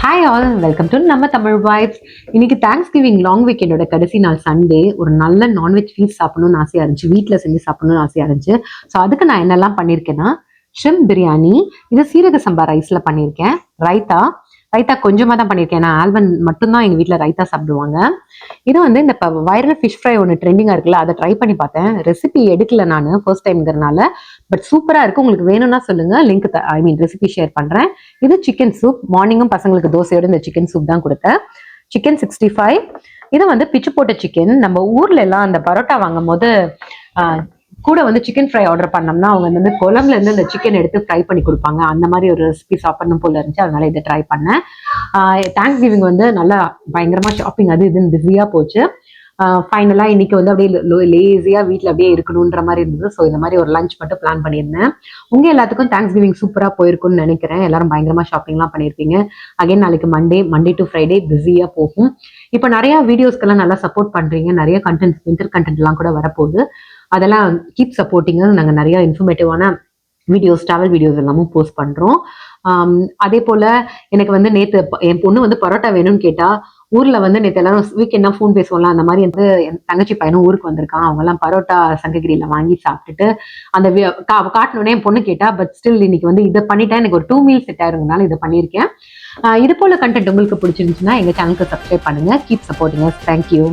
Hi all welcome to நம்ம Tamil vibes இன்னைக்கு thanksgiving long வீக்கெண்டோட கடைசி நாள் சண்டே ஒரு நல்ல நான்வெஜ் ஃபீஸ் சாப்பிடணும்னு ஆசையாக இருந்துச்சு. வீட்டில் செஞ்சு சாப்பிடணும்னு ஆசையாக இருந்துச்சு. ஸோ அதுக்கு நான் என்னெல்லாம் பண்ணியிருக்கேன்னா ஷிம் பிரியாணி இது சீரக சம்பா ரைஸ்ல பண்ணியிருக்கேன். ரைத்தா ரைத்தா கொஞ்சமாக தான் பண்ணியிருக்கேன். நான் ஆல்பன் மட்டும்தான் எங்கள் வீட்டில் ரைத்தா சாப்பிடுவாங்க. இது வந்து இந்த வைரல் ஃபிஷ் ஃப்ரை ஒன்று ட்ரெண்டிங்காக இருக்குல்ல அதை ட்ரை பண்ணி பார்த்தேன். ரெசிபி எடுக்கல நான் ஃபர்ஸ்ட் டைம்ங்கிறனால பட் சூப்பராக இருக்குது உங்களுக்கு வேணும்னா சொல்லுங்க. Link I mean recipe share பண்ணுறேன் இது சிக்கன் சூப் மார்னிங்கும் பசங்களுக்கு தோசையோட இந்த சிக்கன் சூப் தான் கொடுத்தேன். சிக்கன் சிக்ஸ்டி ஃபைவ் இது வந்து பிச்சு போட்ட சிக்கன் நம்ம ஊர்ல எல்லாம் அந்த பரோட்டா வாங்கும் போது கூட வந்து சிக்கன் ஃப்ரை ஆர்டர் பண்ணோம்னா அவங்க வந்து குழம்புல இருந்து அந்த சிக்கன் எடுத்து ஃப்ரை பண்ணி கொடுப்பாங்க. அந்த மாதிரி ஒரு ரெசிபி சாப்பிடணும் போல இருந்துச்சு. அதனால இதை ட்ரை பண்ணேன். தேங்க்ஸ் கிவிங் வந்து நல்லா பயங்கரமா ஷாப்பிங் அது இதுன்னு பிஸியா போச்சு. ஃபைனலாக இன்னைக்கு வந்து அப்படியே லேசியாக வீட்டில் அப்படியே இருக்கணுன்ற மாதிரி இருந்தது. ஸோ இந்த மாதிரி ஒரு லஞ்ச் மட்டும் பிளான் பண்ணியிருந்தேன். உங்கள் எல்லாத்துக்கும் தேங்க்ஸ் கிவிங் சூப்பராக போயிருக்கும்னு நினைக்கிறேன். எல்லாரும் பயங்கரமாக ஷாப்பிங்லாம் பண்ணியிருப்பீங்க. அகைன் நாளைக்கு மண்டே மண்டே டு ஃப்ரைடே பிஸியாக போகும். இப்போ நிறைய வீடியோஸ்க்கெல்லாம் நல்லா சப்போர்ட் பண்ணுறீங்க நிறைய கண்டென்ட் வின்டர் கண்டென்ட்லாம் கூட வரப்போகுது. அதெல்லாம் கீப் சப்போர்ட்டிங்க நாங்கள் நிறைய இன்ஃபர்மேட்டிவான வீடியோஸ் ட்ராவல் வீடியோஸ் எல்லாமும் போஸ்ட் பண்ணுறோம் அதே போல் எனக்கு வந்து நேற்று என் பொண்ணு வந்து பரோட்டா வேணும்னு கேட்டா ஊர்ல வந்து நேற்று எல்லாரும் வீக்கெண்டா ஃபோன் பேசுவோம்ல அந்த மாதிரி வந்து என் தங்கச்சி பையனும் ஊருக்கு வந்திருக்கான். அவங்க எல்லாம் பரோட்டா சங்ககிரியில வாங்கி சாப்பிட்டுட்டு அந்த வி- கா- காட்டினோடனே என் பொண்ணு கேட்டா பட் ஸ்டில் இன்னைக்கு வந்து இதை பண்ணிட்டா எனக்கு ஒரு டூ மீல் செட் ஆயிருங்கனால இதை பண்ணியிருக்கேன். இது போல கண்டென்ட் உங்களுக்கு பிடிச்சிருந்துச்சுன்னா எங்க சேனலுக்கு சப்ஸ்கிரைப் பண்ணுங்க. Keep சப்போர்ட்டிங்க thank you